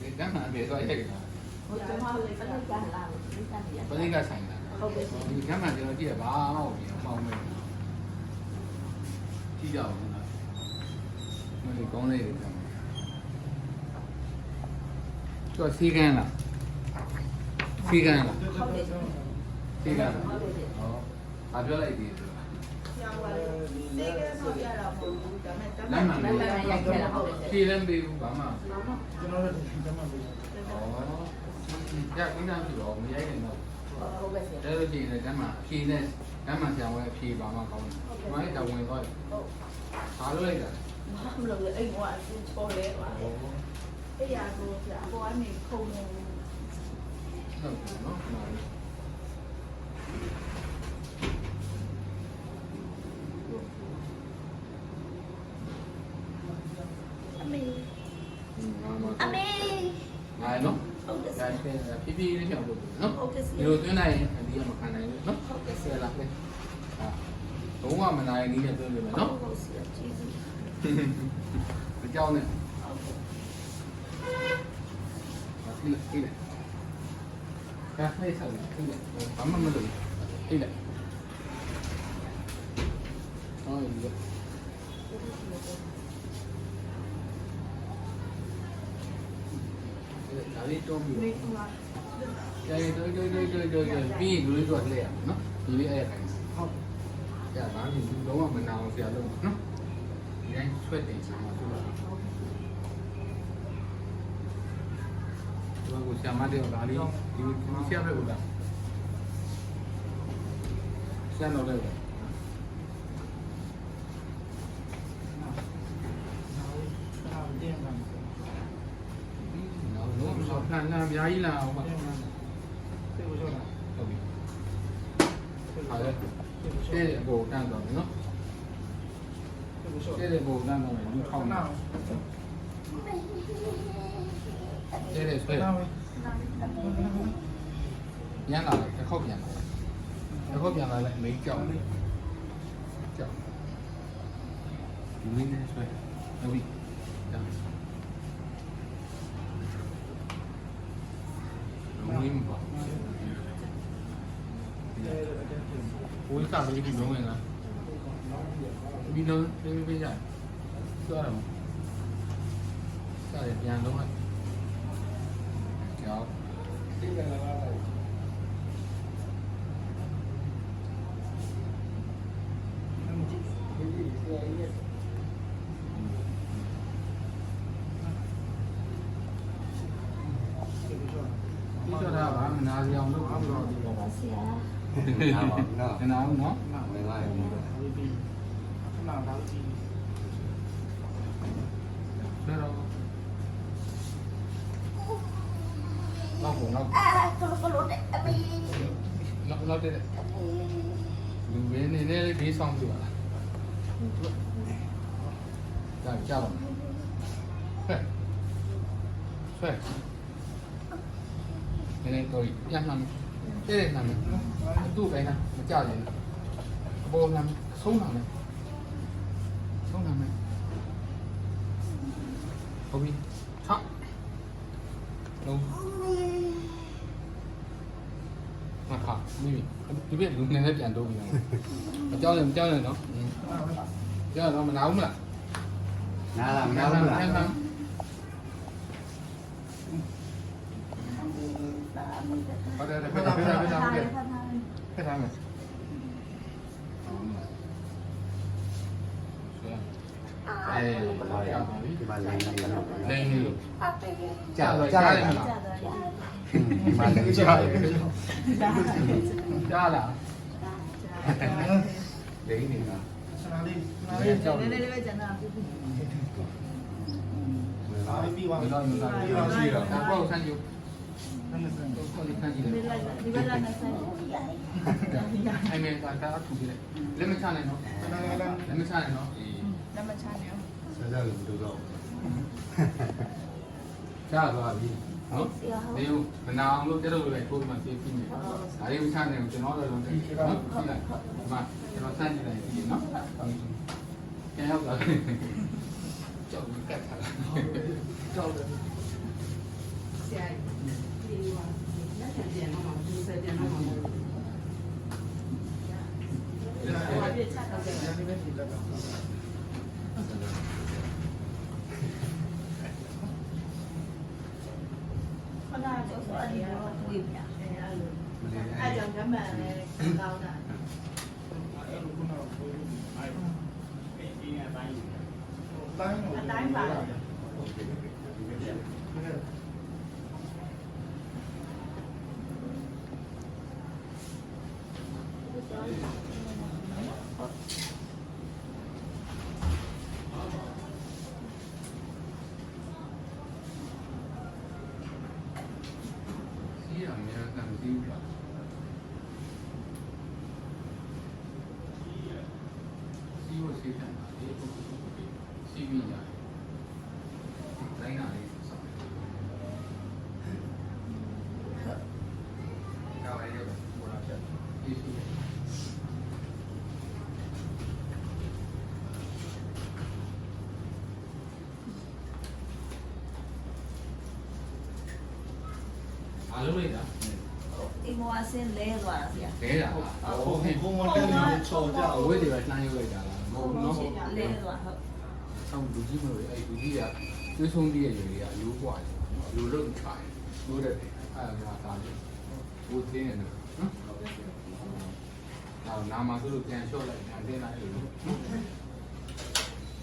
ဒီတမ်းမှအပြေသွားရိုက်တာဟိုကျွန်မလေးပလိတ်ကလာလို့ပလိတ်ကနေရပလိကဆိုင်တာဟုတ်ကဲ့ဒီကမ်းမှကျွန်တော်ကြည့်ရဘာမှမဟုတ်ဘူးပေါင်းမယ်ကြည့်ကြအောင်နော်မလေးကောင်းလေးတွေပြန်ကျော်စီကန်းလားစီကန်းလားဟုတ်ကဲ့စီကန်းလားဟောအပြောလိုက်သေးတယ်ဆရာကလည်းစေကဲဆိုပြတာမဟုတ်ဘူးဒါပေ မဲ့တလမ်းမှလမ်းမှန်ရိုက်ခဲ့တာဟုတ်ကဲ့ဖြေလည်းမပေးဘူးဘာမှကျွန်တော်လည်းဒီကမှမပြီးဩကြအင်းသားဖြစ်တော့မရိုက်နိုင်တော့ဟုတ်ကဲ့ဆရာဒါလို့ရှိရင်လည်းတမ်းမှအဖြေနဲ့တမ်းမှဆရာဝန်အဖြေပါမှကောင်းတယ်ဒီမှာလည်းတာဝန်သွားတယ်ဟုတ်ဘာလို့လိုက်တာဘာမလို့လဲအိမ်ကအစချော်လဲပါအဲ့ရကိုဆရာဘောကနေခုံနေဟုတ်ကဲ့နော်မှန်တယ်အမေမှန်ပါအမေငါနော်ဟုတ်ကဲ့ဆဒါရာဖြည်းဖြည်းလေးပြောင်းလို့နော်ဟုတ်ကဲ့ဆဒီရာလိုသွင်းနိုင်ရင်အဒီကမခံနိုင်ဘူးနော်ဟုတ်ကဲ့ဆဆရာရာလာပဲဟာဘုံကမနို Amén. Ano? Pipili siya ulo. No? Niluto yun ay hindi ka makanain. No? Kasi alak eh. Oo nga, manayag niya doon diba? No? Ikaw na. Ila, ila. Kakay sa ila. Ila. Tama mo doon. Ila. Oh, ila. Ila. ဒီလေဟောဒီလေဒါလေးတော့ပြီးမေကလာကျန်တော်တော်တော်တော်တော်ပြီးလူလေးတော့လှည့်ရမယ်နော်ဒီလေးအဲ့ဒါတိုင်းဟုတ်။ကြာဒါမျိုးလုံးဝမနာအောင်ဆရာလုပ်နော်။ဒီတိုင်းဆွတ်တင်ချင်မှာသူက။ဒီကကိုဆရာမတဲ့ဒါလေးဒီဒီဆရာပဲဟုတ်လား။ဆရာတော့လည်း နောက်တင်ပါမယ် နော် လုံးဝဆန်လာအများကြီးလာအောင်ပါတင်ပါမယ်သိဖို့ဆိုတာဟုတ်ပြီ။ဟာလေသိဖို့။ဆိုတဲ့ကိုတန်းတော့မယ်နော်သိဖို့ဆို။တဲ့ကိုတန်းတော့မယ်လူထောင်းနောနာက်။တဲ့ဆွဲနောက်ညံလာတယ်တစ်ခေါက်ပြန်လာတယ်။တစ်ခေါက်ပြန်လာလိုက်အမေကြောက်တယ်။ကြောက်။ဒီနည်းနဲ့ဆွဲ။ဟုတ်ပြီ။ tạo được cái tình huống này là đi nơi thế bây giờ chưa đâu sao đẹp nhàng đúng không kéo Hãy cho kênh Ghiền Mì Gõ Để không bỏ lỡ những video hấp No. No, no. We like Pero... Nó cũng nó... À, tôi có lốt đấy, em đi. Nó, nó đây đấy. Đừng bế này, đây bế xong rồi à? Chào, chào. Phải. Phải. Cái này tôi nhắc lắm. 这人哪能？杜飞呢？我家人，我们送他们，送他们，后面唱，龙，我靠，你你别龙那个点都不行，我叫人叫人了，嗯，叫人我们拿我们了，拿了拿了拿了。 เอาเดี๋ยวเดี๋ยวไปทำไปทำไปทำเดี๋ยวไปทำเลยเล่นอยู่จ่าจ่าเลยมาเลยจ่าจ่าละเดี๋ยวนี่นะเจ้าเลยไม่ได้ไม่ได้ไม่ได้ ည်းနည်းစမ်းတော့ခေါ်လိခန်းကြည့်ဒီတယ်လိုက်ဒီဘက်ကနဲ့ဆိုင်ရရအိုင်မန်ကတာထူပြီးလက်မချနိုင်နော်နားလားလက်မချနိုင်နော်အေးလက်မချနေအောင်ဆက်ဆက်လို့တို့တော့ကြားသွားပြီနော်ဒီမနာအောင်လို့တက်လို့လည်းထိုးမှပြေးပြီးနေဒါလေးမချနိုင်ဘူးကျွန်တော်လည်းလုံးတယ်နော်ကြည့်လိုက်ဒီမှာကျွန်တော်စမ်းကြည့်လိုက်ဒီနော်ကျန်ရောက်လာကြောက်ပြီးကတ်ထားတာကြောက်တယ် chỗ anh quyền nhỉ? Ai chẳng cảm mà tao nè. Anh đánh vào. いうか中央集団が英国諸国市民や財団で Hallelujah. မောအစင်းလဲသွားတာဗျာလဲတာလားဟိုဟိုဟိုမတက်နေချော်ကြအဝိတွေပဲနှမ်းရုပ်လိုက်တာလားမဟုတ်ဘူးနော်လဲသွားဟုတ်ဆောင်းလူကြီးမလို့အဲ့လူကြီးကသွေးဆုံးတည်းရဲ့ရေတွေကရိုးပွားတယ်လူလုံးချတယ်ရိုးတယ်အဲ့ဒါကဒါလေးဘိုးသေးနေတယ်နော်အဲ့နာမဆိုလို့ပြန်လျှော့လိုက်ပြန်တင်းလိုက်လို့နော်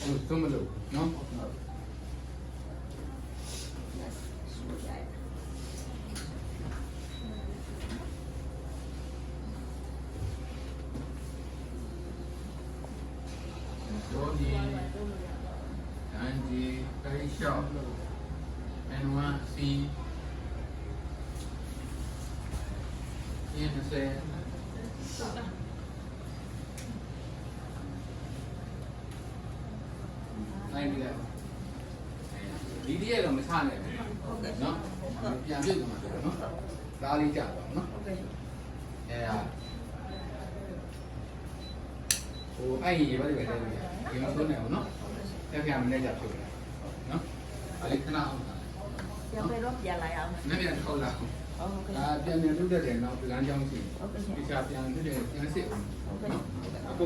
ဟုတ်သုံးမလို့နော် ရောဒီအန်ဒီခိုင်ရှောက် N1C ရင်းစဲနိုင်ပြီလားဒီတည်းကတော့မချနိုင်ဘူးဟုတ်ကဲ့နော်ပြန်ပြည့်သွားမှာဆိုတော့နော်ဒါလေးကြာပါနော်ဟုတ်ကဲ့အဲ ဟာဟိုအဲ့ဒီရေပါလေးပဲတဲလို့ဒီမှာသုံးနေအောင်နော်တက်ပြန်မနေကြဖြစ်တယ်နော်အဲ့ဒီခဏအောင်ပြန်ပဲတော့ပြန်လာရအောင်နည်းပြန်ထောက်လာဟုတ်ကဲ့ဒါပြန်ပြန်လုပ်တဲ့တယ်နော်လမ်းကြောင်းရှိဟုတ်ကဲ့ဒီချာပြန်လုပ်တဲ့ပြန်စစ်အောင်ဟုတ်ကဲ့နော်အကုန်